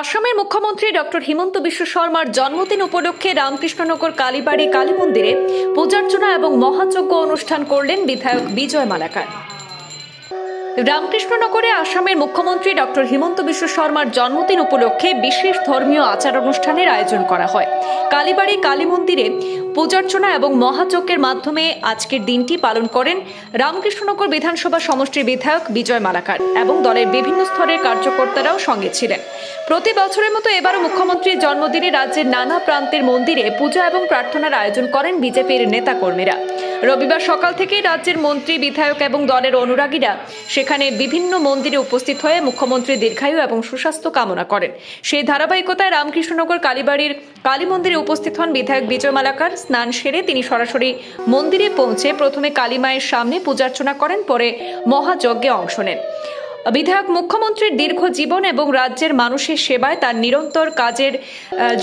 আসামের মুখ্যমন্ত্রী ডক্টর হিমন্ত বিশ্ব শর্মার জন্মদিন উপলক্ষে রামকৃষ্ণনগর কালীবাড়ি কালী মন্দিরে পূজার্চনা এবং মহাযজ্ঞ অনুষ্ঠান করলেন বিধায়ক বিজয় মালাকার। রামকৃষ্ণনগরে আসামের মুখ্যমন্ত্রী ডক্টর হিমন্ত বিশ্ব শর্মার জন্মদিন উপলক্ষে বিশেষ ধর্মীয় আচার অনুষ্ঠানের আয়োজন করা হয়। কালীবাড়ি, কালী মন্দিরে পূজার্চনা এবং মহাযজ্ঞের মাধ্যমে আজকের দিনটি পালন করেন রামকৃষ্ণনগর বিধানসভা সমষ্টির বিধায়ক বিজয় মালাকার এবং দলের বিভিন্ন স্তরের কার্যকর্তারাও সঙ্গে ছিলেন। প্রতি বছরের মতো এবারও মুখ্যমন্ত্রীর জন্মদিনে রাজ্যের নানা প্রান্তের মন্দিরে পূজা এবং প্রার্থনার আয়োজন করেন বিজেপির নেতাকর্মীরা। রবিবার সকাল থেকেই রাজ্যের মন্ত্রী, বিধায়ক এবং দলের অনুরাগীরা সেখানে বিভিন্ন মন্দিরে উপস্থিত হয়ে মুখ্যমন্ত্রী দীর্ঘায়ু এবং সুস্বাস্থ্য কামনা করেন। সেই ধারাবাহিকতায় রামকৃষ্ণনগর কালীবাড়ির কালী মন্দিরে উপস্থিত হন বিধায়ক বিজয় মালাকার। স্নান সেরে তিনি সরাসরি মন্দিরে পৌঁছে প্রথমে কালী মায়ের সামনে পূজার্চনা করেন, পরে মহাযজ্ঞে অংশ নেন। বিধায়ক মুখ্যমন্ত্রীর দীর্ঘ জীবন এবং রাজ্যের মানুষের সেবায় তার নিরন্তর কাজের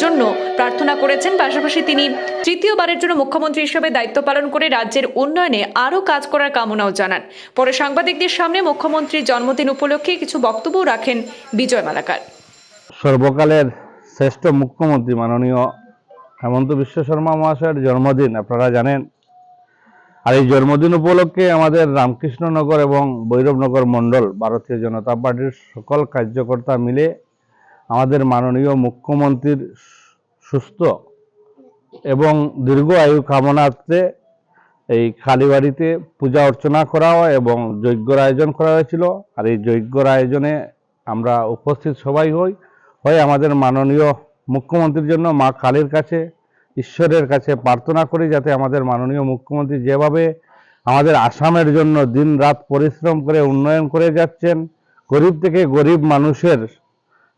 জন্য প্রার্থনা করেছেন। পাশাপাশি তিনি তৃতীয়বারের জন্য মুখ্যমন্ত্রী হিসেবে দায়িত্ব পালন করে রাজ্যের উন্নয়নে আরও কাজ করার কামনাও জানান। পরে সাংবাদিকদের সামনে মুখ্যমন্ত্রীর জন্মদিন উপলক্ষে কিছু বক্তব্য রাখেন বিজয় মালাকার। সর্বকালের শ্রেষ্ঠ মুখ্যমন্ত্রী মাননীয় হেমন্ত বিশ্ব শর্মা মহাশয়ের জন্মদিন, আপনারা জানেন আর এই জন্মদিন উপলক্ষে আমাদের রামকৃষ্ণনগর এবং ভৈরবনগর মণ্ডল, ভারতীয় জনতা পার্টির সকল কার্যকর্তা মিলে আমাদের মাননীয় মুখ্যমন্ত্রীর সুস্থ এবং দীর্ঘ আয়ু কামনার্থে এই কালীবাড়িতে পূজা অর্চনা করা হয় এবং যজ্ঞর আয়োজন করা হয়েছিল। আর এই যজ্ঞর আয়োজনে আমরা উপস্থিত সবাই হই, হয়ে আমাদের মাননীয় মুখ্যমন্ত্রীর জন্য মা কালীর কাছে ঈশ্বরের কাছে প্রার্থনা করি যাতে আমাদের মাননীয় মুখ্যমন্ত্রী যেভাবে আমাদের আসামের জন্য দিন রাত পরিশ্রম করে উন্নয়ন করে যাচ্ছেন, গরিব থেকে গরিব মানুষের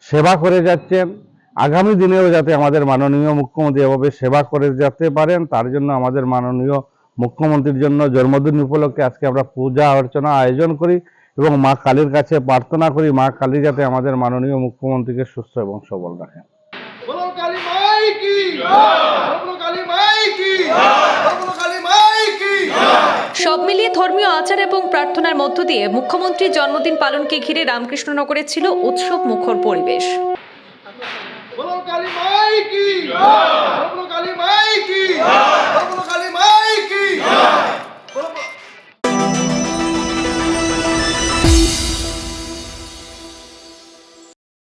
সেবা করে যাচ্ছেন, আগামী দিনেও যাতে আমাদের মাননীয় মুখ্যমন্ত্রী এভাবে সেবা করে যেতে পারেন, তার জন্য আমাদের মাননীয় মুখ্যমন্ত্রীর জন্য জন্মদিন উপলক্ষে আজকে আমরা পূজা অর্চনা আয়োজন করি এবং মা কালীর কাছে প্রার্থনা করি, মা কালী যাতে আমাদের মাননীয় মুখ্যমন্ত্রীকে সুস্থ এবং সবল রাখেন। আচার এবং প্রার্থনার মধ্য দিয়ে মুখ্যমন্ত্রীর জন্মদিন পালনকে ঘিরে রামকৃষ্ণনগরে ছিল উৎসব মুখর পরিবেশ।